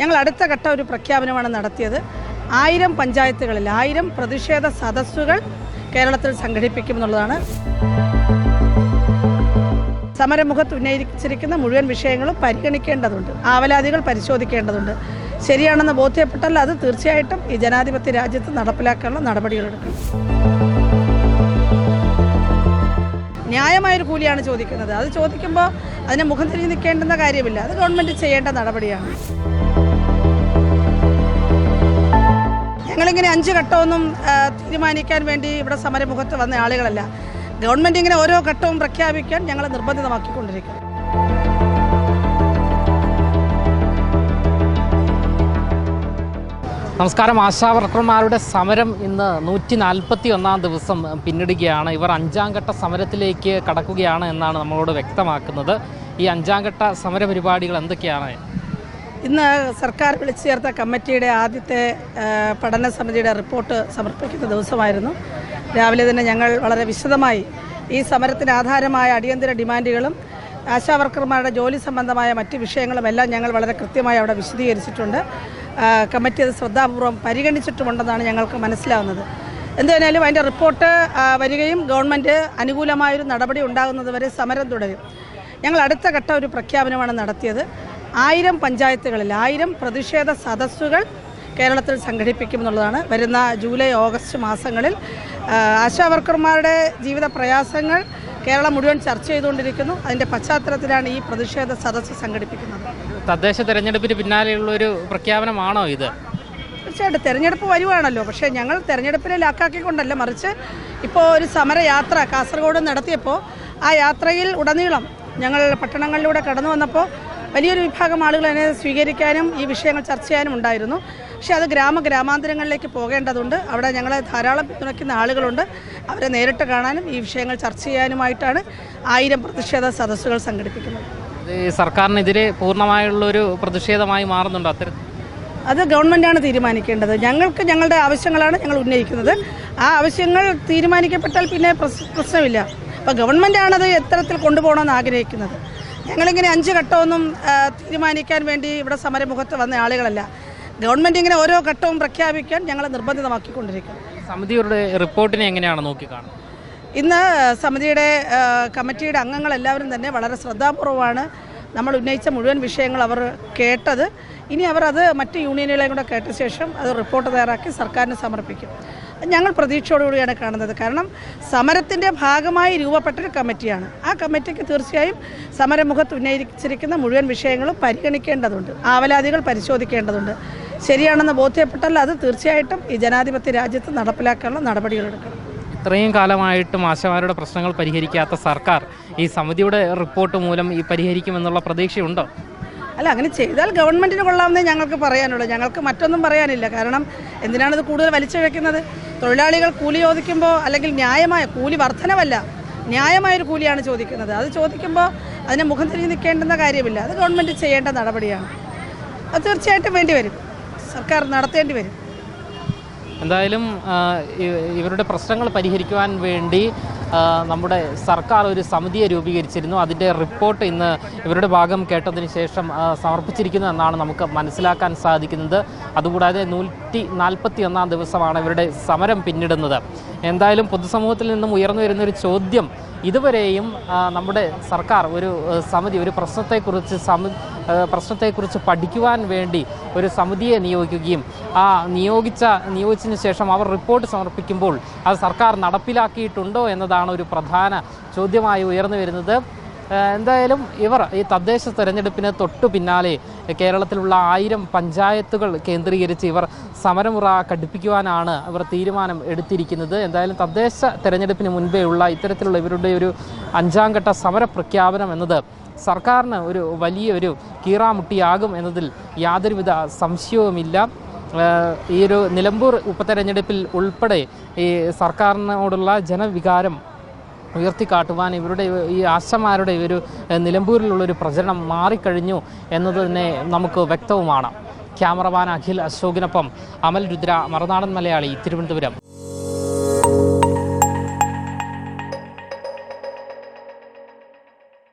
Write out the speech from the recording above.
ഞങ്ങൾ അടുത്ത ഘട്ട ഒരു പ്രഖ്യാപനമാണ് നടത്തിയത്. ആയിരം പഞ്ചായത്തുകളിൽ ആയിരം പ്രതിഷേധ സദസ്സുകൾ കേരളത്തിൽ സംഘടിപ്പിക്കുമെന്നുള്ളതാണ് സമരമുഖത്ത് ഉന്നയിച്ചിരിക്കുന്ന മുഴുവൻ വിഷയങ്ങളും പരിഗണിക്കേണ്ടതുണ്ട്. ആവലാതികൾ പരിശോധിക്കേണ്ടതുണ്ട്. ശരിയാണെന്ന് ബോധ്യപ്പെട്ടാൽ അത് തീർച്ചയായിട്ടും ഈ ജനാധിപത്യ രാജ്യത്ത് നടപ്പിലാക്കാനുള്ള നടപടികളെടുക്കണം ന്യായമായൊരു കൂലിയാണ് ചോദിക്കുന്നത്. അത് ചോദിക്കുമ്പോൾ അതിനെ മുഖം തിരിഞ്ഞു നിൽക്കേണ്ടുന്ന കാര്യമില്ല. അത് ഗവൺമെന്റ് ചെയ്യേണ്ട നടപടിയാണ്. ഞങ്ങളിങ്ങനെ അഞ്ച് ഘട്ടമൊന്നും തീരുമാനിക്കാൻ വേണ്ടി ഇവിടെ സമരമുഖത്ത് വന്ന ആളുകളല്ല. ഗവൺമെന്റ് ഇങ്ങനെ ഓരോ ഘട്ടവും പ്രഖ്യാപിക്കാൻ ഞങ്ങൾ നിർബന്ധിതമാക്കിക്കൊണ്ടിരിക്കുന്നു. നമസ്കാരം. ആശാ വർക്കർമാരുടെ സമരം ഇന്ന് നൂറ്റി നാൽപ്പത്തി ഒന്നാം ദിവസം പിന്നിടുകയാണ്. ഇവർ അഞ്ചാം ഘട്ട സമരത്തിലേക്ക് കടക്കുകയാണ് എന്നാണ് നമ്മളോട് വ്യക്തമാക്കുന്നത്. ഈ അഞ്ചാം ഘട്ട സമര പരിപാടികൾ എന്തൊക്കെയാണ്? ഇന്ന് സർക്കാർ വിളിച്ചു ചേർത്ത കമ്മിറ്റിയുടെ ആദ്യത്തെ പഠന സമിതിയുടെ റിപ്പോർട്ട് സമർപ്പിക്കുന്ന ദിവസമായിരുന്നു. രാവിലെ തന്നെ ഞങ്ങൾ വളരെ വിശദമായി ഈ സമരത്തിന് ആധാരമായ അടിയന്തര ഡിമാൻഡുകളും ആശാവർക്കർമാരുടെ ജോലി സംബന്ധമായ മറ്റ് വിഷയങ്ങളും എല്ലാം ഞങ്ങൾ വളരെ കൃത്യമായി അവിടെ വിശദീകരിച്ചിട്ടുണ്ട്. കമ്മിറ്റി അത് ശ്രദ്ധാപൂർവം പരിഗണിച്ചിട്ടുമുണ്ടെന്നാണ് ഞങ്ങൾക്ക് മനസ്സിലാവുന്നത്. എന്തായാലും അതിന്റെ റിപ്പോർട്ട് വരികയും ഗവൺമെന്റ് അനുകൂലമായൊരു നടപടി ഉണ്ടാകുന്നതുവരെ സമരം തുടരും. ഞങ്ങൾ അടുത്ത ഘട്ട ഒരു പ്രഖ്യാപനമാണ് നടത്തിയത്. ആയിരം പഞ്ചായത്തുകളിൽ ആയിരം പ്രതിഷേധ സദസ്സുകൾ കേരളത്തിൽ സംഘടിപ്പിക്കുമെന്നുള്ളതാണ്. വരുന്ന ജൂലൈ ഓഗസ്റ്റ് മാസങ്ങളിൽ ആശാവർക്കർമാരുടെ വർക്കർമാരുടെ ജീവിത പ്രയാസങ്ങൾ കേരളം മുഴുവൻ ചർച്ച ചെയ്തുകൊണ്ടിരിക്കുന്നു. അതിന്റെ പശ്ചാത്തലത്തിലാണ് ഈ പ്രതിഷേധ സദസ്സ് സംഘടിപ്പിക്കുന്നത്. തദ്ദേശ തെരഞ്ഞെടുപ്പിന് പിന്നാലെയുള്ള ഒരു പ്രഖ്യാപനമാണോ ഇത്? തീർച്ചയായിട്ടും തെരഞ്ഞെടുപ്പ് വരുവാണല്ലോ. പക്ഷേ ഞങ്ങൾ തെരഞ്ഞെടുപ്പിനെ ലാക്കാക്കിക്കൊണ്ടല്ല. മറിച്ച് ഇപ്പോൾ ഒരു സമരയാത്ര കാസർഗോഡ് നടത്തിയപ്പോൾ ആ യാത്രയിൽ ഉടനീളം ഞങ്ങൾ പട്ടണങ്ങളിലൂടെ കടന്നു വന്നപ്പോൾ വലിയൊരു വിഭാഗം ആളുകൾ അതിനെ സ്വീകരിക്കാനും ഈ വിഷയങ്ങൾ ചർച്ച ചെയ്യാനും ഉണ്ടായിരുന്നു. പക്ഷേ അത് ഗ്രാമ ഗ്രാമാന്തരങ്ങളിലേക്ക് പോകേണ്ടതുണ്ട്. അവിടെ ഞങ്ങളെ ധാരാളം പിന്തുണയ്ക്കുന്ന ആളുകളുണ്ട്. അവരെ നേരിട്ട് കാണാനും ഈ വിഷയങ്ങൾ ചർച്ച ചെയ്യാനുമായിട്ടാണ് ആയിരം പ്രതിഷേധ സദസ്സുകൾ സംഘടിപ്പിക്കുന്നത്. സർക്കാരിനെതിരെ പൂർണമായുള്ളൊരു പ്രതിഷേധമായി മാറുന്നുണ്ടോ അത്തരത്തിൽ? അത് ഗവൺമെന്റാണ് തീരുമാനിക്കേണ്ടത്. ഞങ്ങൾക്ക് ഞങ്ങളുടെ ആവശ്യങ്ങളാണ് ഞങ്ങൾ ഉന്നയിക്കുന്നത്. ആ ആവശ്യങ്ങൾ തീരുമാനിക്കപ്പെട്ടാൽ പിന്നെ പ്രശ്നമില്ല. അപ്പോൾ ഗവൺമെന്റാണത് എത്തരത്തിൽ കൊണ്ടുപോകണമെന്ന് ആഗ്രഹിക്കുന്നത് ഞങ്ങളിങ്ങനെ അഞ്ച് ഘട്ടമൊന്നും തീരുമാനിക്കാൻ വേണ്ടി ഇവിടെ സമരമുഖത്ത് വന്ന ആളുകളല്ല. ഗവൺമെന്റ് ഇങ്ങനെ ഓരോ ഘട്ടവും പ്രഖ്യാപിക്കാൻ ഞങ്ങൾ നിർബന്ധിതമാക്കിക്കൊണ്ടിരിക്കും. സമിതിയുടെ റിപ്പോർട്ടിനെ എങ്ങനെയാണ് നോക്കി കാണുന്നത് ഇന്ന് സമിതിയുടെ കമ്മിറ്റിയുടെ അംഗങ്ങളെല്ലാവരും തന്നെ വളരെ ശ്രദ്ധാപൂർവമാണ് നമ്മൾ ഉന്നയിച്ച മുഴുവൻ വിഷയങ്ങൾ അവർ കേട്ടത്. ഇനി അവർ അത് മറ്റ് യൂണിയനുകളെയും കൂടെ കേട്ട ശേഷം അത് റിപ്പോർട്ട് തയ്യാറാക്കി സർക്കാരിന് സമർപ്പിക്കും. ഞങ്ങൾ പ്രതീക്ഷയോടുകൂടിയാണ് കാണുന്നത്. കാരണം സമരത്തിന്റെ ഭാഗമായി രൂപപ്പെട്ട ഒരു കമ്മിറ്റിയാണ്. ആ കമ്മിറ്റിക്ക് തീർച്ചയായും സമരമുഖത്ത് ഉന്നയിച്ചിരിക്കുന്ന മുഴുവൻ വിഷയങ്ങളും പരിഗണിക്കേണ്ടതുണ്ട്. ആവലാതികൾ പരിശോധിക്കേണ്ടതുണ്ട്. ശരിയാണെന്ന് ബോധ്യപ്പെട്ടാൽ അത് തീർച്ചയായിട്ടും ഈ ജനാധിപത്യ രാജ്യത്ത് നടപ്പിലാക്കാനുള്ള നടപടികളെടുക്കണം ഇത്രയും കാലമായിട്ടും ആശമാരുടെ പ്രശ്നങ്ങൾ പരിഹരിക്കാത്ത സർക്കാർ ഈ സമിതിയുടെ റിപ്പോർട്ട് മൂലം ഈ പരിഹരിക്കുമെന്നുള്ള പ്രതീക്ഷയുണ്ടോ? അല്ല അങ്ങനെ ചെയ്താൽ ഗവൺമെന്റിന് കൊള്ളാമെന്നേ ഞങ്ങൾക്ക് പറയാനുള്ളൂ. ഞങ്ങൾക്ക് മറ്റൊന്നും പറയാനില്ല. കാരണം എന്തിനാണിത് കൂടുതൽ വലിച്ചിഴക്കുന്നത് തൊഴിലാളികൾ കൂലി ചോദിക്കുമ്പോൾ അല്ലെങ്കിൽ ന്യായമായ കൂലി വർധനവല്ല ന്യായമായൊരു കൂലിയാണ് ചോദിക്കുന്നത്. അത് ചോദിക്കുമ്പോൾ അതിനെ മുഖം തിരിഞ്ഞ് നിൽക്കേണ്ടുന്ന കാര്യമില്ല. അത് ഗവൺമെന്റ് ചെയ്യേണ്ട നടപടിയാണ്. അത് തീർച്ചയായിട്ടും വേണ്ടി വരും. സർക്കാർ നടത്തേണ്ടി വരും. എന്തായാലും ഇവരുടെ പ്രശ്നങ്ങൾ പരിഹരിക്കുവാൻ വേണ്ടി നമ്മുടെ സർക്കാർ ഒരു സമിതിയെ രൂപീകരിച്ചിരുന്നു. അതിന്റെ റിപ്പോർട്ട് ഇന്ന് ഇവരുടെ ഭാഗം കേട്ടതിന് ശേഷം സമർപ്പിച്ചിരിക്കുന്നു എന്നാണ് നമുക്ക് മനസ്സിലാക്കാൻ സാധിക്കുന്നത്. അതുകൂടാതെ നൂറ്റി നാൽപ്പത്തി ഒന്നാം ദിവസമാണ് ഇവരുടെ സമരം പിന്നിടുന്നത്. എന്തായാലും പൊതുസമൂഹത്തിൽ നിന്നും ഉയർന്നു വരുന്നൊരു ചോദ്യം ഇതുവരെയും നമ്മുടെ സർക്കാർ ഒരു സമിതി ഒരു പ്രശ്നത്തെക്കുറിച്ച് സമി പ്രശ്നത്തെക്കുറിച്ച് പഠിക്കുവാൻ വേണ്ടി ഒരു സമിതിയെ നിയോഗിക്കുകയും ആ നിയോഗിച്ച നിയോഗിച്ചതിന് ശേഷം അവർ റിപ്പോർട്ട് സമർപ്പിക്കുമ്പോൾ അത് സർക്കാർ നടപ്പിലാക്കിയിട്ടുണ്ടോ എന്നതാണ് ഒരു പ്രധാന ചോദ്യമായി ഉയർന്നു വരുന്നത്. എന്തായാലും ഇവർ ഈ തദ്ദേശ തെരഞ്ഞെടുപ്പിന് തൊട്ടു പിന്നാലെ കേരളത്തിലുള്ള ആയിരം പഞ്ചായത്തുകൾ കേന്ദ്രീകരിച്ച് ഇവർ സമരമുറ ഘടിപ്പിക്കുവാനാണ് ഇവർ തീരുമാനം എടുത്തിരിക്കുന്നത്. എന്തായാലും തദ്ദേശ തെരഞ്ഞെടുപ്പിന് മുൻപേ ഉള്ള ഇത്തരത്തിലുള്ള ഇവരുടെ ഒരു അഞ്ചാം ഘട്ട സമര പ്രഖ്യാപനം എന്നത് സർക്കാരിന് ഒരു വലിയൊരു കീറാമുട്ടിയാകും എന്നതിൽ യാതൊരുവിധ സംശയവുമില്ല. ഈ ഒരു നിലമ്പൂർ ഉപതെരഞ്ഞെടുപ്പിൽ ഉൾപ്പെടെ ഈ സർക്കാരിനോടുള്ള ജനവികാരം ഉയർത്തിക്കാട്ടുവാൻ ഇവരുടെ ഈ ആശമാരുടെ ഒരു നിലമ്പൂരിലുള്ളൊരു പ്രചരണം മാറിക്കഴിഞ്ഞു എന്നത് തന്നെ നമുക്ക് വ്യക്തവുമാണ്. ക്യാമറമാൻ അഖിൽ അശോകിനൊപ്പം അമൽ രുദ്ര മറുനാടൻ മലയാളി തിരുവനന്തപുരം.